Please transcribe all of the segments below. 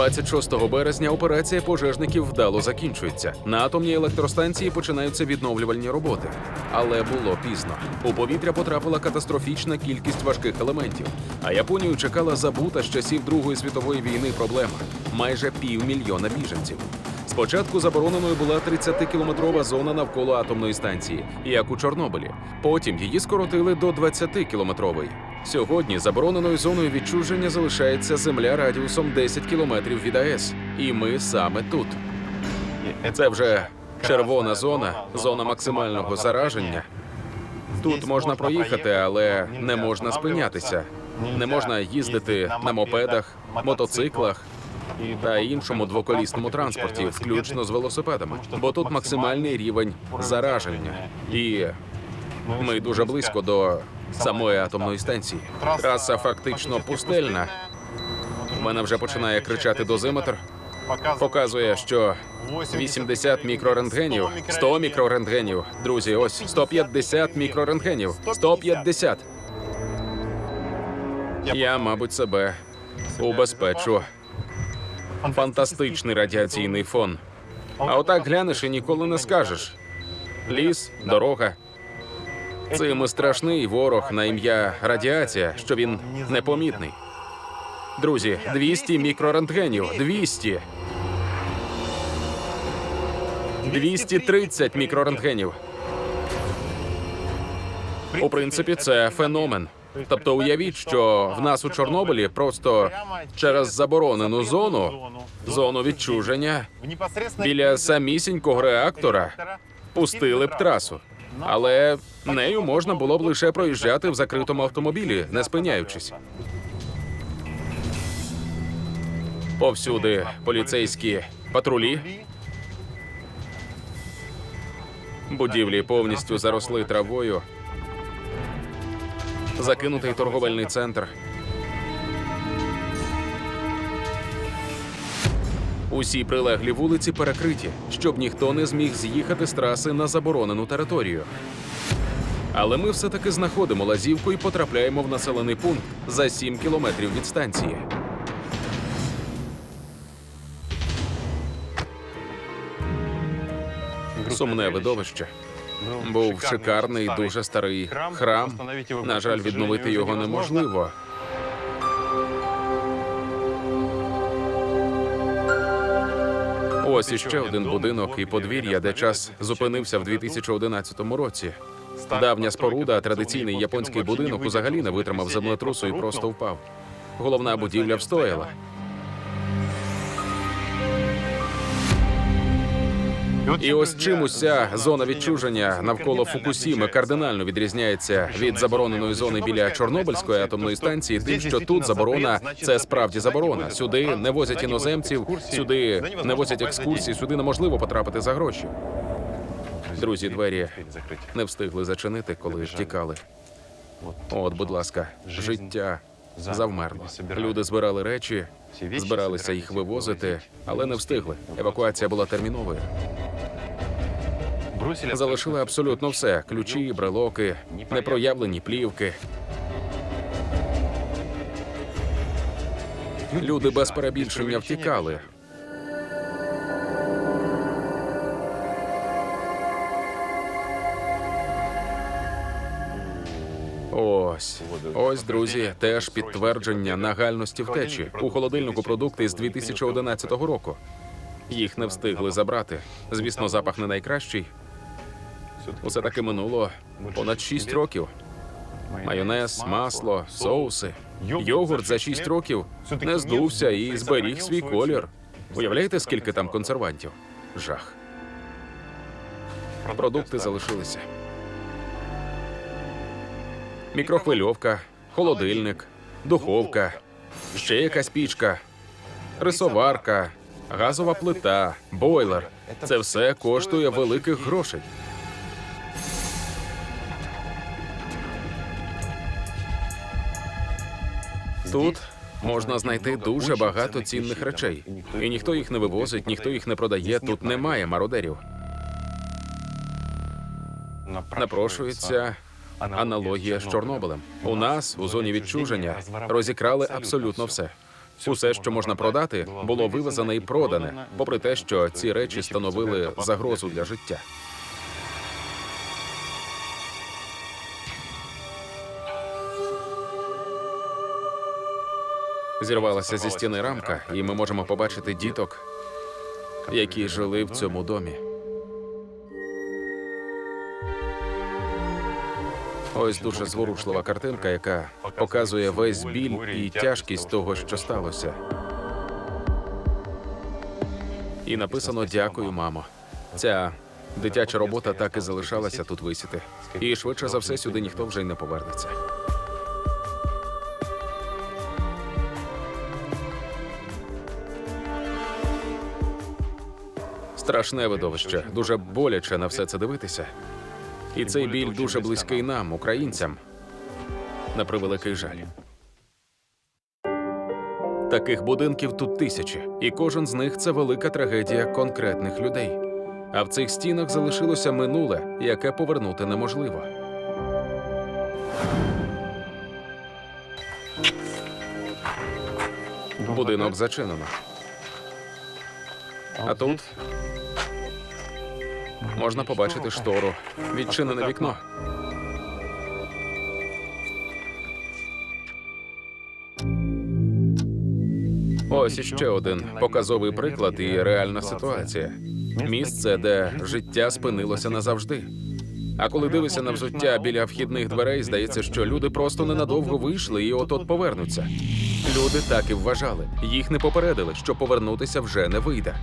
26 березня операція пожежників вдало закінчується. На атомній електростанції починаються відновлювальні роботи. Але було пізно. У повітря потрапила катастрофічна кількість важких елементів. А Японію чекала забута з часів Другої світової війни проблема майже півмільйона біженців. Спочатку забороненою була 30-кілометрова зона навколо атомної станції, як у Чорнобилі. Потім її скоротили до 20-кілометрової. Сьогодні забороненою зоною відчуження залишається земля радіусом 10 кілометрів від АЕС. І ми саме тут. Це вже червона зона, зона максимального зараження. Тут можна проїхати, але не можна спинятися. Не можна їздити на мопедах, мотоциклах та іншому двоколісному транспорті, включно з велосипедами, бо тут максимальний рівень зараження. І ми дуже близько до самої атомної станції. Траса фактично пустельна. У мене вже починає кричати дозиметр. Показує, що 80 мікрорентгенів, 100 мікрорентгенів. Друзі, ось 150 мікрорентгенів. 150. Я, мабуть, себе убезпечу. Фантастичний радіаційний фон. А отак глянеш і ніколи не скажеш. Ліс, дорога. Цим і страшний ворог на ім'я радіація, що він непомітний. Друзі, 200 мікрорентгенів. 200. 230 мікрорентгенів. У принципі, це феномен. Тобто, уявіть, що в нас у Чорнобилі просто через заборонену зону, зону відчуження, біля самісінького реактора пустили б трасу. Але нею можна було б лише проїжджати в закритому автомобілі, не спиняючись. Повсюди поліцейські патрулі. Будівлі повністю заросли травою. Закинутий торговельний центр. Усі прилеглі вулиці перекриті, щоб ніхто не зміг з'їхати з траси на заборонену територію. Але ми все-таки знаходимо лазівку і потрапляємо в населений пункт за 7 кілометрів від станції. Сумне видовище. Був шикарний, дуже старий храм. На жаль, відновити його неможливо. Ось іще один будинок і подвір'я, де час зупинився в 2011 році. Давня споруда, традиційний японський будинок, взагалі не витримав землетрусу і просто впав. Головна будівля встояла. І ось чим уся зона відчуження навколо Фукусіми кардинально відрізняється від забороненої зони біля Чорнобильської атомної станції, тим, що тут заборона це справді заборона. Сюди не возять іноземців, сюди не возять екскурсії, сюди неможливо потрапити за гроші. Друзі, двері не встигли зачинити, коли втікали. От, будь ласка, життя завмерло. Люди збирали речі, збиралися їх вивозити, але не встигли. Евакуація була терміновою. Залишили абсолютно все: ключі, брелоки, непроявлені плівки. Люди без перебільшення втікали. Ось, ось, друзі, теж підтвердження нагальності втечі. У холодильнику продукти з 2011 року. Їх не встигли забрати. Звісно, запах не найкращий. Усе таки минуло понад 6 років. Майонез, масло, соуси. Йогурт за 6 років не здувся і зберіг свій колір. Уявляєте, скільки там консервантів? Жах. Продукти залишилися. Мікрохвильовка, холодильник, духовка, ще якась пічка, рисоварка, газова плита, бойлер. Це все коштує великих грошей. Тут можна знайти дуже багато цінних речей, і ніхто їх не вивозить, ніхто їх не продає. Тут немає мародерів. Напрошується аналогія з Чорнобилем. У нас у зоні відчуження розікрали абсолютно все. Усе, що можна продати, було вивезене і продане, попри те, що ці речі становили загрозу для життя. Зірвалася зі стіни рамка, і ми можемо побачити діток, які жили в цьому домі. Ось дуже зворучлива картинка, яка показує весь біль і тяжкість того, що сталося. І написано Дякую, мамо. Ця дитяча робота так і залишалася тут висіти. І швидше за все сюди ніхто вже й не повернеться. Страшне видовище, дуже боляче на все це дивитися. І цей біль дуже близький нам, українцям. На превеликий жаль. Таких будинків тут тисячі, і кожен з них це велика трагедія конкретних людей. А в цих стінах залишилося минуле, яке повернути неможливо. Будинок зачинено. А тут можна побачити штору, відчинене вікно. Ось іще один показовий приклад і реальна ситуація. Місце, де життя спинилося назавжди. А коли дивишся на взуття біля вхідних дверей, здається, що люди просто ненадовго вийшли і от-от повернуться. Люди так і вважали. Їх не попередили, що повернутися вже не вийде.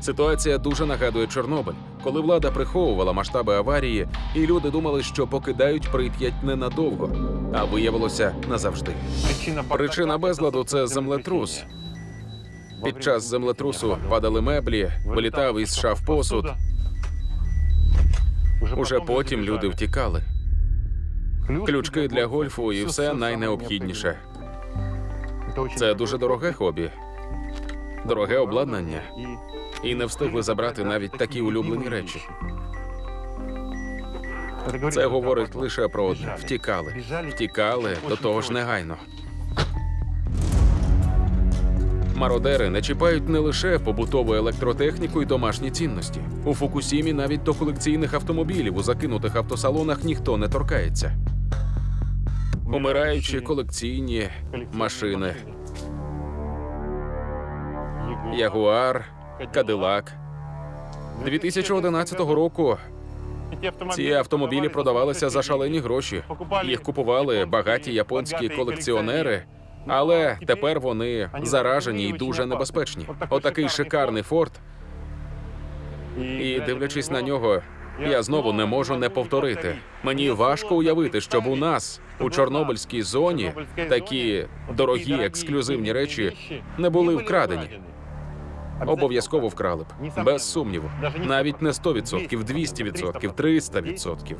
Ситуація дуже нагадує Чорнобиль, коли влада приховувала масштаби аварії, і люди думали, що покидають Прип'ять ненадовго, а виявилося назавжди. Причина безладу це землетрус. Під час землетрусу падали меблі, вилітав із шаф посуд. Уже потім люди втікали. Ключки для гольфу і все найнеобхідніше. Це дуже дороге хобі, дороге обладнання, і не встигли забрати навіть такі улюблені речі. Це говорить лише про одне: втікали. Втікали до того ж негайно. Мародери не чіпають не лише побутову електротехніку і домашні цінності. У Фукусімі навіть до колекційних автомобілів у закинутих автосалонах ніхто не торкається. Умираючі колекційні машини, Ягуар, Кадилак. 2011 року ці автомобілі продавалися за шалені гроші. Їх купували багаті японські колекціонери, але тепер вони заражені і дуже небезпечні. Отакий шикарний форт. І дивлячись на нього, я знову не можу не повторити. Мені важко уявити, щоб у нас у Чорнобильській зоні такі дорогі ексклюзивні речі не були вкрадені. Обов'язково вкрали б, без сумніву. Навіть не 100%, 200%, 300%.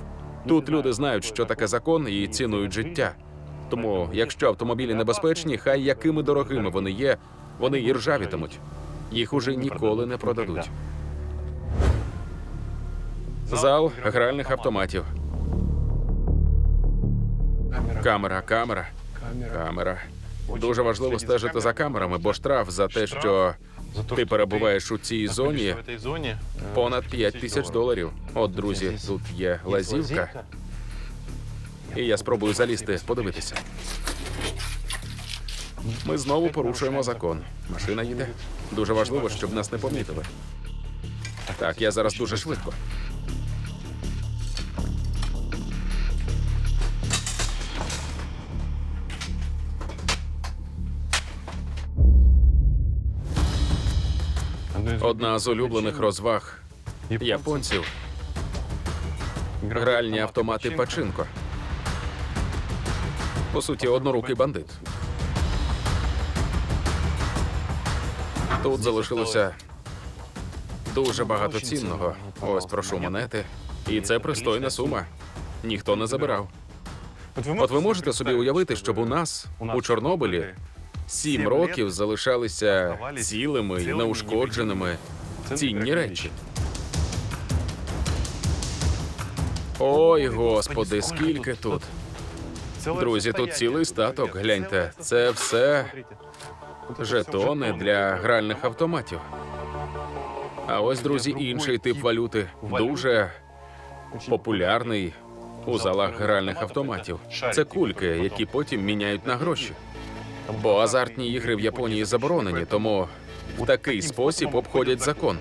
Тут люди знають, що таке закон і цінують життя. Тому, якщо автомобілі небезпечні, хай якими дорогими вони є, вони і ржавітимуть. Їх уже ніколи не продадуть. Зал гральних автоматів. Камера, камера, камера. Дуже важливо стежити за камерами, бо штраф за те, що ти перебуваєш у цій зоні, понад 5 тисяч доларів. От, друзі, тут є лазівка, і я спробую залізти, подивитися. Ми знову порушуємо закон. Машина їде. Дуже важливо, щоб нас не помітили. Так, я зараз дуже швидко. Одна з улюблених розваг японців гральні автомати Пачинко. По суті, однорукий бандит. Тут залишилося дуже багато цінного. Ось прошу монети. І це пристойна сума. Ніхто не забирав. От ви можете собі уявити, щоб у нас у Чорнобилі сім років залишалися цілими і неушкодженими. цінні речі. Ой, господи, скільки тут. Друзі, тут цілий статок. Гляньте, це все жетони для гральних автоматів. А ось, друзі, інший тип валюти. дуже популярний у залах гральних автоматів. Це кульки, які потім міняють на гроші. Бо азартні ігри в Японії заборонені, тому в такий спосіб обходять закон.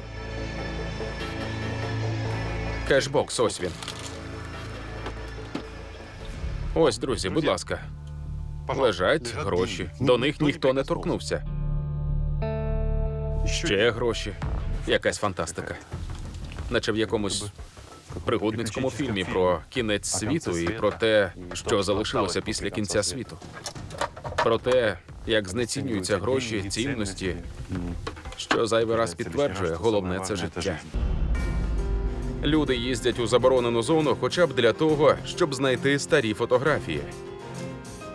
Кешбокс, ось він. Ось, друзі, будь ласка, лежать гроші. До них ніхто не торкнувся. Ще гроші. Якась фантастика. Наче в якомусь пригодницькому фільмі про кінець світу і про те, що залишилося після кінця світу. Про те, як знецінюються гроші, цінності, що зайвий раз підтверджує, головне це життя. Люди їздять у заборонену зону хоча б для того, щоб знайти старі фотографії.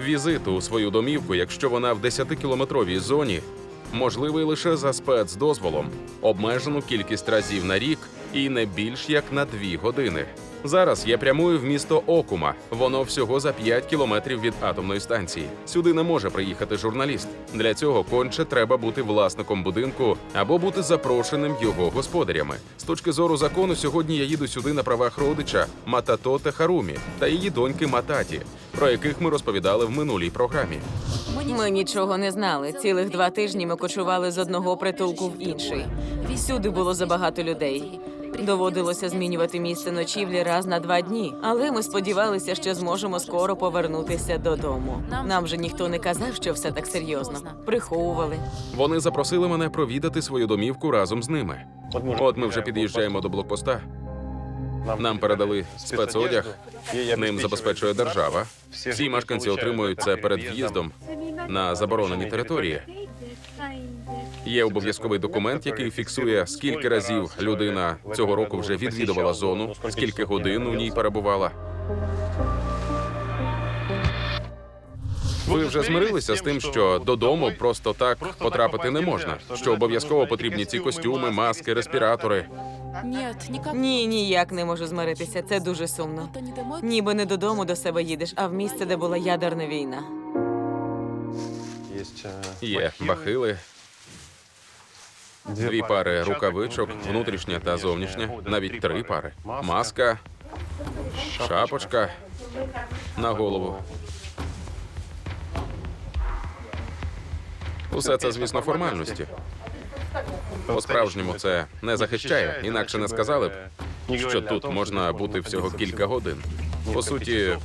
Візит у свою домівку, якщо вона в 10-кілометровій зоні, можливий лише за спецдозволом, обмежену кількість разів на рік і не більш як на дві години. Зараз я прямую в місто Окума. Воно всього за 5 кілометрів від атомної станції. Сюди не може приїхати журналіст. Для цього конче треба бути власником будинку або бути запрошеним його господарями. З точки зору закону, сьогодні я їду сюди на правах родича Матато Техарумі та її доньки Мататі, про яких ми розповідали в минулій програмі. Ми нічого не знали. Цілих два тижні ми кочували з одного притулку в інший. Всюди було забагато людей. Доводилося змінювати місце ночівлі раз на два дні, але ми сподівалися, що зможемо скоро повернутися додому. Нам же ніхто не казав, що все так серйозно. Приховували. Вони запросили мене провідати свою домівку разом з ними. От ми вже під'їжджаємо до блокпоста. Нам передали спецодяг, ним забезпечує держава. Всі мешканці отримують це перед в'їздом на заборонені території. Є обов'язковий документ, який фіксує, скільки разів людина цього року вже відвідувала зону, скільки годин у ній перебувала. Ви вже змирилися з тим, що додому просто так потрапити не можна. Що обов'язково потрібні ці костюми, маски, респіратори. Нет. Ні, ніяк не можу змиритися. Це дуже сумно. Ніби не додому до себе їдеш, а в місце, де була ядерна війна. Є бахили, дві пари рукавичок, внутрішня та зовнішня, навіть три пари. Маска, шапочка. На голову. Усе це, звісно, формальності. По-справжньому це не захищає, інакше не сказали б, що тут можна бути всього кілька годин. По суті,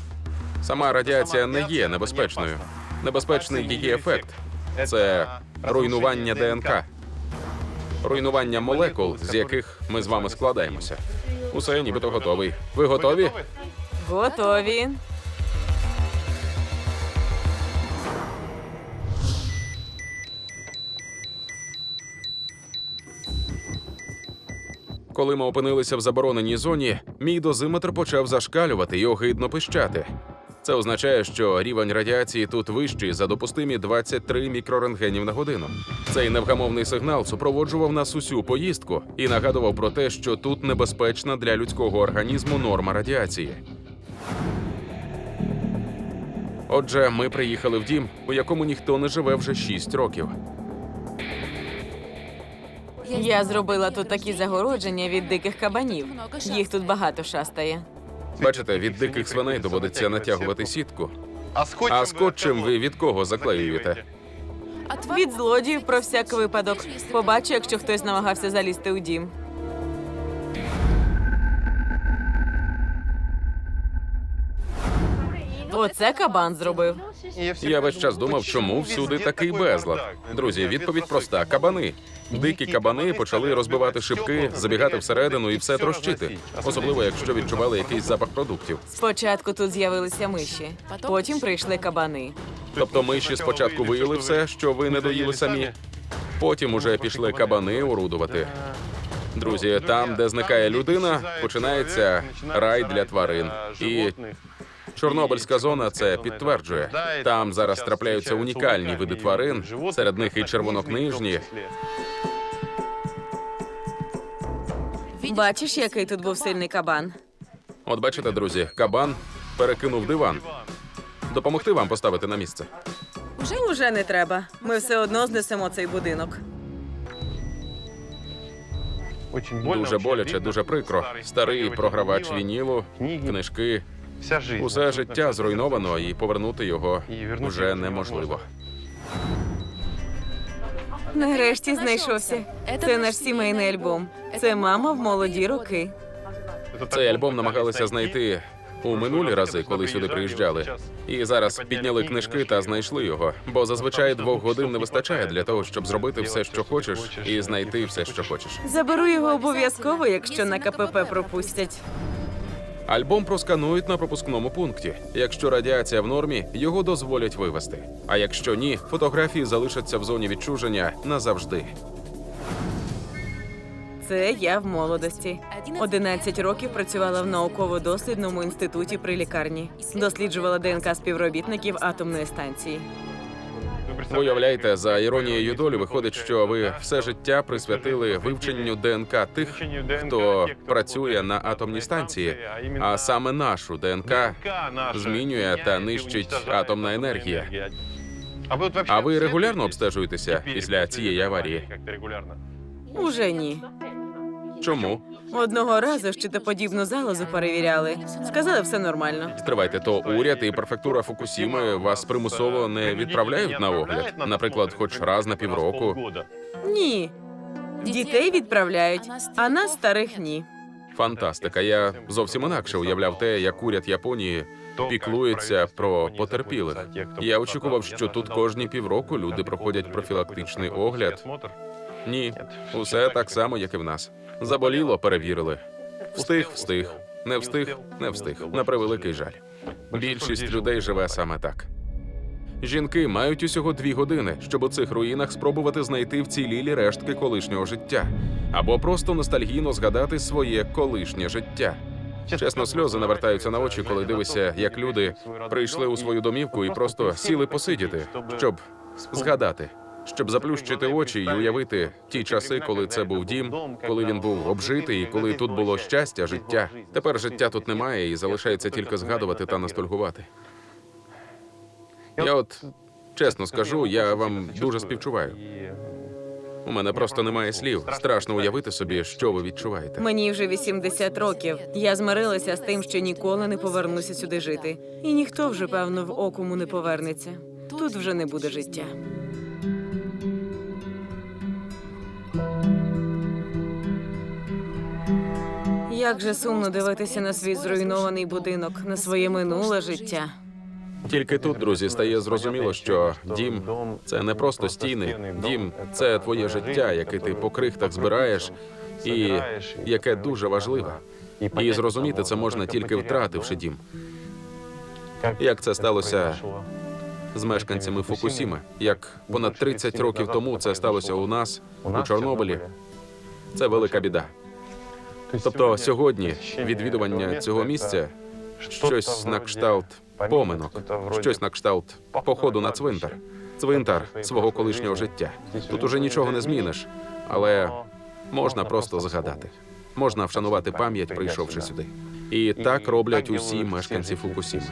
сама радіація не є небезпечною. Небезпечний її ефект це руйнування ДНК, руйнування молекул, з яких ми з вами складаємося. Усе нібито готовий. Ви готові? Готові. Коли ми опинилися в забороненій зоні, мій дозиметр почав зашкалювати і огидно пищати. Це означає, що рівень радіації тут вищий за допустимі 23 мікрорентгенів на годину. Цей невгамовний сигнал супроводжував нас усю поїздку і нагадував про те, що тут небезпечна для людського організму норма радіації. Отже, ми приїхали в дім, у якому ніхто не живе вже 6 років. Я зробила тут такі загородження від диких кабанів. Їх тут багато шастає. Бачите, від диких свиней доводиться натягувати сітку. А скотчем, ви від кого заклеюєте? Від злодіїв про всяк випадок. Побачу, якщо хтось намагався залізти у дім. Оце кабан зробив. Я весь час думав, чому всюди такий безлад. Друзі, відповідь проста: кабани. Дикі кабани почали розбивати шибки, забігати всередину і все трощити, особливо якщо відчували якийсь запах продуктів. Спочатку тут з'явилися миші, потім прийшли кабани. Тобто миші спочатку виїли все, що ви не доїли самі. Потім уже пішли кабани орудувати. Друзі, там, де зникає людина, починається рай для тварин. І Чорнобильська зона це підтверджує. Там зараз трапляються унікальні види тварин, серед них і червонокнижні. Бачиш, який тут був сильний кабан? От бачите, друзі, кабан перекинув диван. Допомогти вам поставити на місце. Уже не треба. Ми все одно знесемо цей будинок. Дуже боляче, дуже прикро. Старий програвач вінілу, книжки. Усе життя зруйновано, і повернути його вже неможливо. Нарешті знайшовся. Це наш сімейний альбом. Це мама в молоді роки. Цей альбом намагалися знайти у минулі рази, коли сюди приїжджали. І зараз підняли книжки та знайшли його. Бо зазвичай двох годин не вистачає для того, щоб зробити все, що хочеш, і знайти все, що хочеш. Заберу його обов'язково, якщо на КПП пропустять. Альбом просканують на пропускному пункті. Якщо радіація в нормі, його дозволять вивезти. А якщо ні, фотографії залишаться в зоні відчуження назавжди. Це я в молодості. 11 років працювала в науково-дослідному інституті при лікарні. Досліджувала ДНК співробітників атомної станції. Уявляєте, за іронією долі виходить, що ви все життя присвятили вивченню ДНК тих, хто працює на атомній станції, а саме нашу ДНК змінює та нищить атомна енергія. А ви регулярно обстежуєтеся після цієї аварії? Уже ні. Чому? Одного разу щитоподібну залозу перевіряли. Сказали, все нормально. Стривайте, то уряд і префектура Фукусіми вас примусово не відправляють на огляд, наприклад, хоч раз на півроку. Ні. Дітей відправляють, а нас старих ні. Фантастика. Я зовсім інакше уявляв те, як уряд Японії піклується про потерпілих. Я очікував, що тут кожні півроку люди проходять профілактичний огляд. Ні, усе так само, як і в нас. Заболіло, перевірили. Встиг, встиг. Не встиг, не встиг. На превеликий жаль. Більшість людей живе саме так. Жінки мають усього дві години, щоб у цих руїнах спробувати знайти вцілілі рештки колишнього життя, або просто ностальгійно згадати своє колишнє життя. Чесно, сльози навертаються на очі, коли дивишся, як люди прийшли у свою домівку і просто сіли посидіти, щоб згадати, щоб заплющити очі і уявити ті часи, коли це був дім, коли він був обжитий, і коли тут було щастя, життя. Тепер життя тут немає, і залишається тільки згадувати та ностальгувати. Я от чесно скажу, я вам дуже співчуваю. У мене просто немає слів. Страшно уявити собі, що ви відчуваєте. Мені вже 80 років. Я змирилася з тим, що ніколи не повернуся сюди жити. І ніхто вже, певно, в окому не повернеться. Тут вже не буде життя. Як же сумно дивитися на свій зруйнований будинок, на своє минуле життя. Тільки тут, друзі, стає зрозуміло, що дім це не просто стіни. Дім це твоє життя, яке ти по крихтах збираєш, і яке дуже важливе. І зрозуміти це можна тільки втративши дім. Як це сталося з мешканцями Фукусіми? Як понад 30 років тому це сталося у нас у Чорнобилі? Це велика біда. Тобто сьогодні відвідування цього місця щось на кшталт поминок, щось на кшталт походу на цвинтар. Цвинтар свого колишнього життя. Тут уже нічого не зміниш, але можна просто згадати. Можна вшанувати пам'ять, прийшовши сюди. І так роблять усі мешканці Фукусіми.